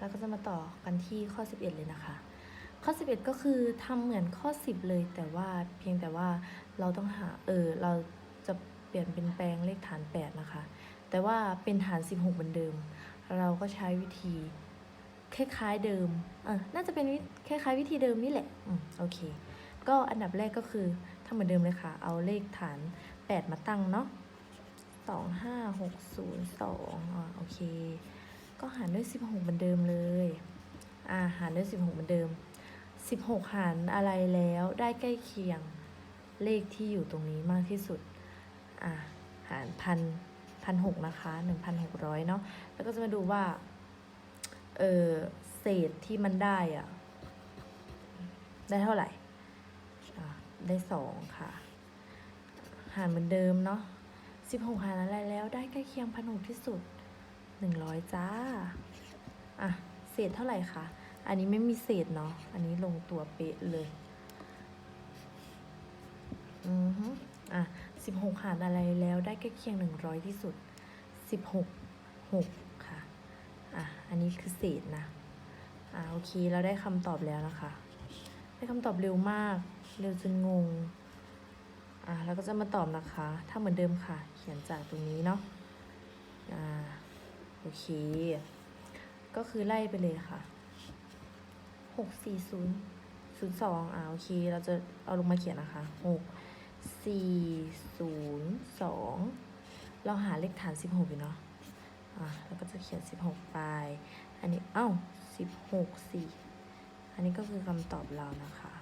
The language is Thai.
แล้วก็จะมาต่อกันที่ข้อ 11 เลยนะคะ ข้อ 11 ก็คือทำเหมือนข้อ 10 เลย แต่ว่าเพียงแต่ว่าเราต้องหาเออเราจะเปลี่ยนเป็นแปลงเลขฐาน 8 นะคะ แต่ว่าเป็นฐาน 16 เหมือนเดิม เราก็ใช้วิธีคล้ายๆเดิมเออน่าจะเป็นวิคล้ายๆวิธีเดิมนี่แหละอืมโอเค ก็อันดับแรกก็คือทำเหมือนเดิมเลยค่ะ เอาเลขฐาน 8 มาตั้งเนาะสองห้าหกศูนย์สองอ่าโอเค ก็หารด้วย 16 เหมือนเดิมเลย อ่า หารด้วย 16 เหมือนเดิม 16 หารอะไรแล้วได้ใกล้เคียงเลขที่อยู่ตรงนี้มากที่สุด อ่า หารพันพันหกนะคะ1,600เนาะ แล้วก็จะมาดูว่า เออเศษที่มันได้อะได้เท่าไหร่ อ่า ได้สองค่ะ หารเหมือนเดิมเนาะ16หารอะไรแล้วได้ใกล้เคียงพันหกที่สุด หนึ่งร้อยจ้า อะ เศษเท่าไหร่คะ อันนี้ไม่มีเศษเนาะ อันนี้ลงตัวเป๊ะเลย อือฮึอะสิบหกหารอะไรแล้วได้ใกล้เคียงหนึ่งร้อยที่สุดสิบหกหกค่ะ อะ อันนี้คือเศษนะ อะ โอเค เราได้คำตอบแล้วนะคะ ได้คำตอบเร็วมาก เร็วจนงง อะ แล้วก็จะมาตอบนะคะ ถ้าเหมือนเดิมค่ะ เขียนจากตรงนี้เนาะ อ่า โอเค ก็คือไล่ไปเลยค่ะหกสี่ศูนย์ศูนย์สองอ่าโอเค เราจะเอาลงมาเขียนนะคะหกสี่ศูนย์สองเราหาเลขฐานสิบหกอยู่เนาะอ่าแล้วก็จะเขียนสิบหกไป อันนี้เอ้าสิบหกสี่อันนี้ก็คือคำตอบเรานะคะ